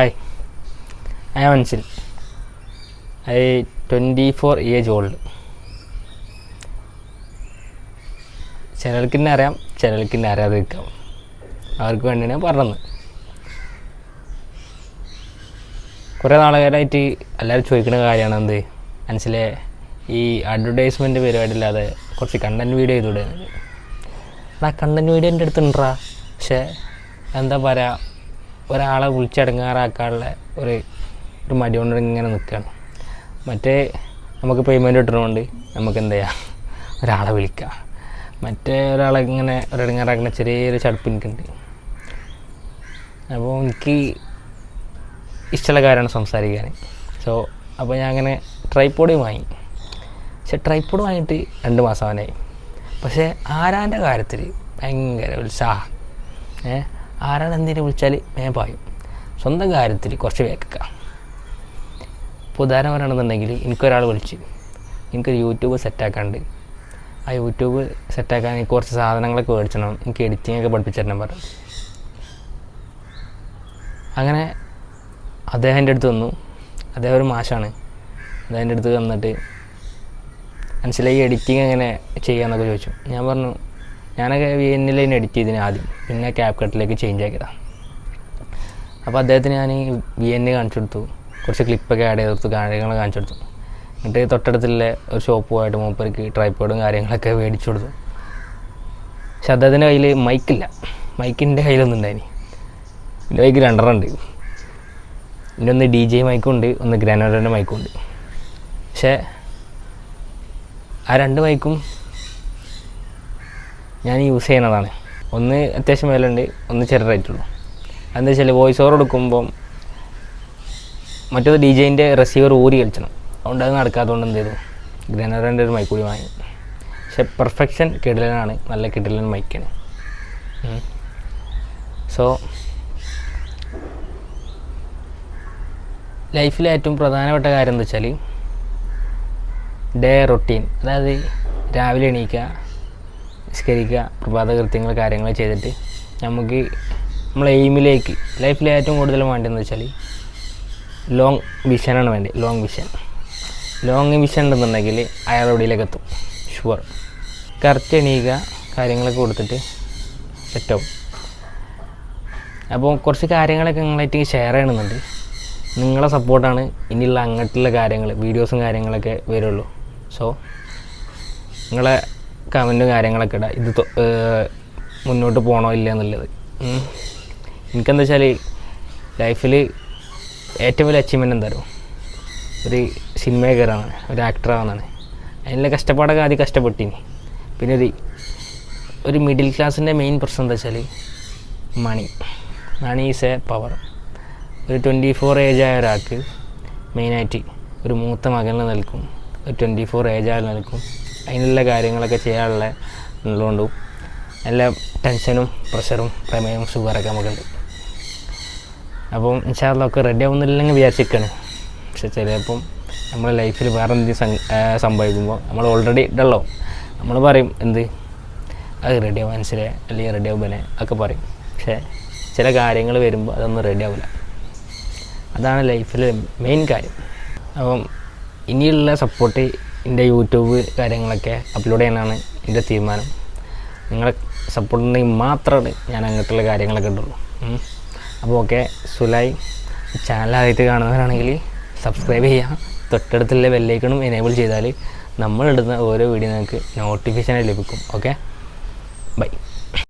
Hi I am Ansil I twenty four age old ചിലർക്കിന്നെ അറിയാം ചിലർക്കിന്നെ അറിയാതെ നിൽക്കാം അവർക്ക് വേണ്ടിയാണ് പറഞ്ഞത്. കുറേ നാളുകാരായിട്ട് എല്ലാവരും ചോദിക്കുന്ന കാര്യമാണ് എന്ത്? മനസ്സിലെ ഈ അഡ്വർടൈസ്മെന്റ് പരിപാടി ഇല്ലാതെ കുറച്ച് കണ്ടന്റ് വീഡിയോ ചെയ്തുകൂടെ? ആ കണ്ടന്റ് വീഡിയോ എന്റെ അടുത്തുണ്ടാ പക്ഷേ എന്താ പറയുക ഒരാളെ വിളിച്ചടങ്ങാറാക്കാനുള്ള ഒരു ഒരു മടി കൊണ്ട് ഇങ്ങനെ നിൽക്കുകയാണ് മറ്റേ നമുക്ക് പേയ്മെന്റ് കിട്ടുന്നതുകൊണ്ട് നമുക്ക് എന്ത് ചെയ്യാം? ഒരാളെ വിളിക്കാം. മറ്റേ ഒരാളെ ഇങ്ങനെ ഒരിടങ്ങാറാക്കുന്ന ചെറിയൊരു ചടുപ്പ് എനിക്കുണ്ട്. അപ്പോൾ എനിക്ക് ഇഷ്ടമുള്ള കാര്യമാണ് സംസാരിക്കാൻ. സോ അപ്പോൾ ഞാൻ അങ്ങനെ ട്രൈപ്പോഡ് വാങ്ങി. പക്ഷെ ട്രൈപ്പോഡ് വാങ്ങിയിട്ട് രണ്ട് മാസം അവനായി പക്ഷേ ആരാന്റെ കാര്യത്തിൽ ഭയങ്കര ഉത്സാഹം. ഏ? ആരാണ് എന്തിനെ വിളിച്ചാൽ ഞാൻ പായും സ്വന്തം കാര്യത്തിൽ കുറച്ച് വേക്കുക ഇപ്പോൾ ഉദാഹരണം പറയുകയാണെന്നുണ്ടെങ്കിൽ എനിക്കൊരാൾ വിളിച്ച്. എനിക്കൊരു യൂട്യൂബ് സെറ്റാക്കാണ്ട്. ആ യൂട്യൂബ് സെറ്റാക്കാൻ എനിക്ക് കുറച്ച് സാധനങ്ങളൊക്കെ മേടിച്ചണം. എനിക്ക് എഡിറ്റിംഗ് പഠിപ്പിച്ചു തരണം പറഞ്ഞു. അങ്ങനെ അദ്ദേഹം എന്റെ അടുത്ത് വന്നു. അദ്ദേഹം ഒരു മാഷാണ്. അദ്ദേഹം എന്റെ അടുത്ത് വന്നിട്ട് മനസ്സിലായി എഡിറ്റിംഗ് എങ്ങനെ ചെയ്യാമെന്നൊക്കെ ചോദിച്ചു. ഞാൻ പറഞ്ഞു ഞാനൊക്കെ വി എന്നിലൈൻ എഡിറ്റ് ചെയ്തിന് ആദ്യം. പിന്നെ ക്യാപ് കട്ടിലേക്ക് ചേഞ്ച് ആക്കിയതാണ് അപ്പോൾ അദ്ദേഹത്തിന് ഞാൻ വി എൻ കാണിച്ചു കൊടുത്തു കുറച്ച് ക്ലിപ്പൊക്കെ ആഡ് ചെയ്ത് കൊടുത്തു കാര്യങ്ങൾ കാണിച്ചു കൊടുത്തു. എന്നിട്ട് തൊട്ടടുത്തുള്ള ഒരു ഷോപ്പ് പോയിട്ട് മൂപ്പർക്ക് ട്രൈപ്പോഡും കാര്യങ്ങളൊക്കെ മേടിച്ചു കൊടുത്തു. പക്ഷെ അദ്ദേഹത്തിന്റെ കയ്യിൽ മൈക്കില്ല മൈക്കിന്റെ കയ്യിലൊന്നും ഉണ്ടായിനി. എന്റെ കയ്യിൽ രണ്ടെണ്ണം ഉണ്ട്. പിന്നെ ഒന്ന് ഡി ജെ മൈക്കും ഉണ്ട് ഒന്ന് ഗ്രാനോഡറിന്റെ മൈക്കും ഉണ്ട്. പക്ഷേ ആ രണ്ട് മൈക്കും ഞാൻ യൂസ് ചെയ്യുന്നതാണ്. ഒന്ന് അത്യാവശ്യം വിലയുണ്ട് ഒന്ന് ചെറുതായിട്ടുള്ളൂ. എന്താ വെച്ചാൽ വോയിസ് ഓവർ എടുക്കുമ്പം മറ്റൊരു ഡി ജെയിന്റെ റിസീവർ ഊരി കളിച്ചണം. അതുകൊണ്ട് അത് നടക്കാത്തതുകൊണ്ട് എന്ത് ചെയ്തു? ഗ്രനറിന്റെ ഒരു മൈക്കൂടി വാങ്ങി. പക്ഷെ പെർഫെക്ഷൻ കിടലനാണ് നല്ല കിടലൻ മൈക്കാണ് സോ ലൈഫിലെ ഏറ്റവും പ്രധാനപ്പെട്ട കാര്യം എന്താ വെച്ചാൽ ഡേ റൊട്ടീൻ അതായത് രാവിലെ എണീക്കുക നിസ്കരിക്കുക പ്രഭാത കൃത്യങ്ങൾ കാര്യങ്ങൾ ചെയ്തിട്ട് നമുക്ക് നമ്മളെ എയിമിലേക്ക് ലൈഫിൽ ഏറ്റവും കൂടുതൽ വേണ്ടതെന്ന് വെച്ചാൽ ലോങ് വിഷനാണ് വേണ്ടത് ലോങ് വിഷൻ ലോങ് വിഷൻ ഉണ്ടെന്നുണ്ടെങ്കിൽ അയാൾ എവിടെയിലേക്ക് എത്തും? ഷുവർ കറക്റ്റ് എണീക്കുക കാര്യങ്ങളൊക്കെ കൊടുത്തിട്ട് സെറ്റാവും അപ്പോൾ കുറച്ച് കാര്യങ്ങളൊക്കെ നിങ്ങളായിട്ട് ഷെയർ ചെയ്യണമെന്നുണ്ട്. നിങ്ങളെ സപ്പോർട്ടാണ് ഇനിയുള്ള അങ്ങോട്ടുള്ള കാര്യങ്ങൾ വീഡിയോസും കാര്യങ്ങളൊക്കെ വരുള്ളൂ. സോ നിങ്ങളെ കമന്റും കാര്യങ്ങളൊക്കെ ഇടാം. ഇത് മുന്നോട്ട് പോകണോ ഇല്ല എന്നുള്ളത്. എനിക്കെന്താ വെച്ചാൽ ലൈഫിൽ ഏറ്റവും വലിയ അച്ചീവ്മെന്റ് എന്തായാലും ഒരു സിനിമയെ ഒരു ആക്ടർ ആവാനാണ്. അതിനുള്ള കഷ്ടപ്പാടൊക്കെ ആദ്യം കഷ്ടപ്പെട്ടിനി. പിന്നെ ഒരു ഒരു മിഡിൽ ക്ലാസ്സിന്റെ മെയിൻ പ്രശ്നം എന്താ വെച്ചാൽ money money is a power ഒരു ട്വന്റി ഫോർ ഏജ് ആയ ഒരാൾക്ക് മെയിനായിട്ട് ഒരു മൂത്ത മകനിൽ നിൽക്കും ഒരു ട്വന്റി ഫോർ ഏജ് ആയാലും നിൽക്കും അതിനുള്ള കാര്യങ്ങളൊക്കെ ചെയ്യാനുള്ള ഉള്ളതുകൊണ്ടും നല്ല ടെൻഷനും പ്രഷറും പ്രമേയവും ഷുഗറൊക്കെ നമുക്കുണ്ട് അപ്പം ഇൻഷാല്ലൊക്കെ റെഡി ആവുന്നില്ലെങ്കിൽ വിചാരിച്ചിരിക്കുകയാണ് പക്ഷെ ചിലപ്പം നമ്മുടെ ലൈഫിൽ വേറെ എന്തെങ്കിലും സംഭവിക്കുമ്പോൾ നമ്മൾ ഓൾറെഡി ഇടല്ലോ നമ്മൾ പറയും എന്ത്? അത് റെഡി ആവും മനസ്സിലായി? അല്ലെങ്കിൽ റെഡി ആവും ഒക്കെ പറയും. പക്ഷേ ചില കാര്യങ്ങൾ വരുമ്പോൾ അതൊന്നും റെഡി ആവില്ല അതാണ് ലൈഫിലെ മെയിൻ കാര്യം. അപ്പം ഇനിയുള്ള സപ്പോർട്ട് എന്റെ യൂട്യൂബ് കാര്യങ്ങളൊക്കെ അപ്ലോഡ് ചെയ്യാനാണ് എന്റെ തീരുമാനം. നിങ്ങളെ സപ്പോർട്ട് ഉണ്ടെങ്കിൽ മാത്രമേ ഞാൻ അങ്ങോട്ടുള്ള കാര്യങ്ങളൊക്കെ ഉണ്ടുള്ളൂ. അപ്പോൾ ഓക്കെ സുലായി ചാനലായിട്ട് കാണുന്നവരാണെങ്കിൽ സബ്സ്ക്രൈബ് ചെയ്യാം തൊട്ടടുത്തുള്ള ബെല്ലൈക്കണും എനേബിൾ ചെയ്താൽ നമ്മളിടുന്ന ഓരോ വീഡിയോ നിങ്ങൾക്ക് നോട്ടിഫിക്കേഷനായി ലഭിക്കും. ഓക്കെ?